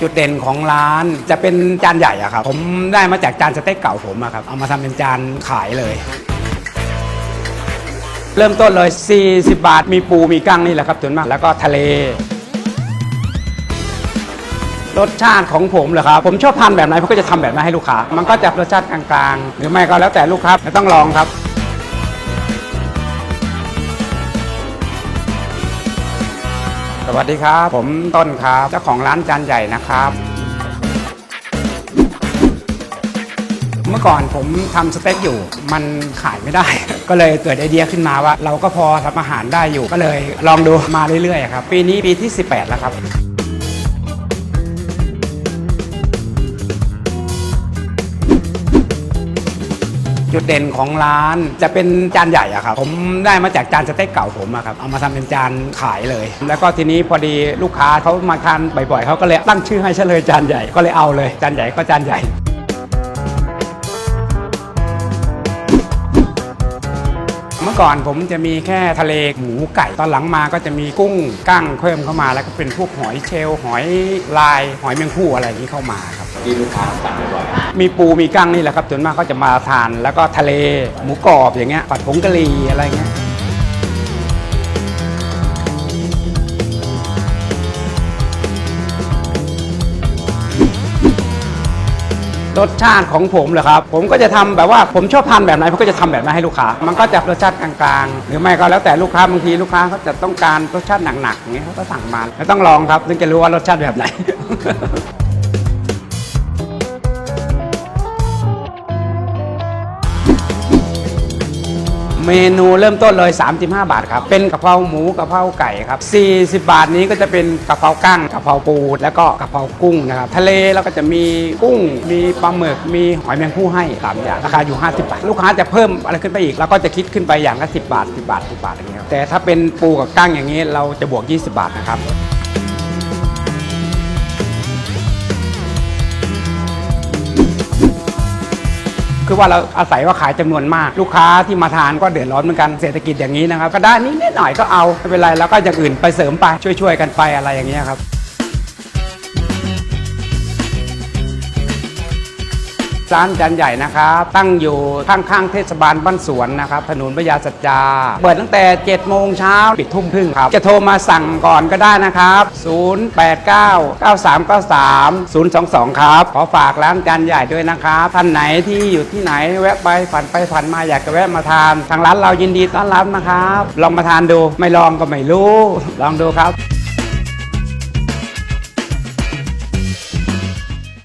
จุดเด่นของร้านจะเป็นจานใหญ่อะครับ ผมได้มาจากจานสเต็กเก่าผมอะครับ เอามาทำเป็นจานขายเลย เริ่มต้นเลย 40 บาท มีปูมีกั้งนี่แหละครับส่วนมากแล้วก็ทะเล รสชาติของผมเหรอครับ ผมชอบทานแบบไหนผมก็จะทำแบบนั้นให้ลูกค้า มันก็จะรสชาติกลางๆ หรือไม่ก็แล้วแต่ลูกค้าไม่ต้องลองครับ สวัสดีครับ ผมต้นครับเจ้าของร้านจานใหญ่นะครับ เมื่อก่อนผมทำสเต็กอยู่ มันขายไม่ได้ ก็เลยเกิดไอเดียขึ้นมาว่า เราก็พอทำอาหารได้อยู่ ก็เลยลองดูมาเรื่อยๆครับ ปีนี้ปีที่ 18 แล้วครับ จุดเด่นของร้านจะเป็นจานใหญ่อะครับ ผมได้มาจากจานสเต็กเก่าผมอะครับ เอามาทำเป็นจานขายเลย แล้วก็ทีนี้พอดีลูกค้าเขามาทานบ่อยๆเขาก็เลยตั้งชื่อให้เฉลยจานใหญ่ก็เลยเอาเลยจานใหญ่ก็จานใหญ่เมื่อก่อนผมจะมีแค่ทะเลหมูไก่ตอนหลังมาก็จะมีกุ้งกั้งเพิ่มเข้ามา แล้วก็เป็นพวกหอยเชลล์หอยลาย หอยแมงผู้อะไรนี้เข้ามาครับที่ลูกค้าสั่งบ่อย มีปูมีกั้งนี่แหละครับส่วนมากก็จะมาทาน แล้วก็ทะเลหมูกรอบอย่างเงี้ยผัดผงกะหรี่อะไรเงี้ยรสชาติของผมเหรอครับ ผมก็จะทำแบบว่าผมชอบทานแบบไหนผมก็จะทำแบบนั้นให้ลูกค้า มันก็จะรสชาติกลางๆ หรือไม่ก็แล้วแต่ลูกค้าบางทีลูกค้าเขาจะต้องการรสชาติหนักๆอย่างเงี้ยเขาก็สั่งมาแล้วต้องลองครับถึงจะรู้ว่ารสชาติแบบไหน เมนูเริ่มต้นเลย 35 บาทครับ เป็นกะเพราหมูกะเพราไก่ครับ 40 บาทนี้ก็จะเป็นกะเพรากั้งกะเพราปูแล้วก็กะเพรากุ้งนะครับ ทะเลแล้วก็จะมีกุ้ง มีปลาหมึก มีหอยแมงผู้ให้สามอย่างราคาอยู่ 50 บาท ลูกค้าจะเพิ่มอะไรขึ้นไปอีกแล้วก็จะคิดขึ้นไปอย่างละ10 บาท 10 บาท 10 บาทอย่างเงี้ยแต่ถ้าเป็นปูกับกั้งอย่างนี้เราจะบวก 20 บาทนะครับ คือว่าเราอาศัยว่าขายจำนวนมาก ลูกค้าที่มาทานก็เดือดร้อนเหมือนกันเศรษฐกิจอย่างนี้นะครับก็ได้นิดนิดหน่อยก็เอาไม่เป็นไรแล้วก็อย่างอื่นไปเสริมไปช่วยๆกันไปอะไรอย่างเงี้ยครับ ร้านจานใหญ่นะครับ ตั้งอยู่ข้างๆเทศบาลบ้านสวนนะครับ ถนนพญาสัจจา เปิดตั้งแต่ 7 โมงเช้าปิดทุ่มครึ่งครับ จะโทรมาสั่งก่อนก็ได้นะครับ 089 9393 022 ครับ ขอฝากร้านจานใหญ่ด้วยนะครับ ท่านไหนที่อยู่ที่ไหนแวะไปฝันไปฝันมาอยากจะแวะมาทาน ทางร้านเรายินดีต้อนรับนะครับ ลองมาทานดู ไม่ลองก็ไม่รู้ ลองดูครับ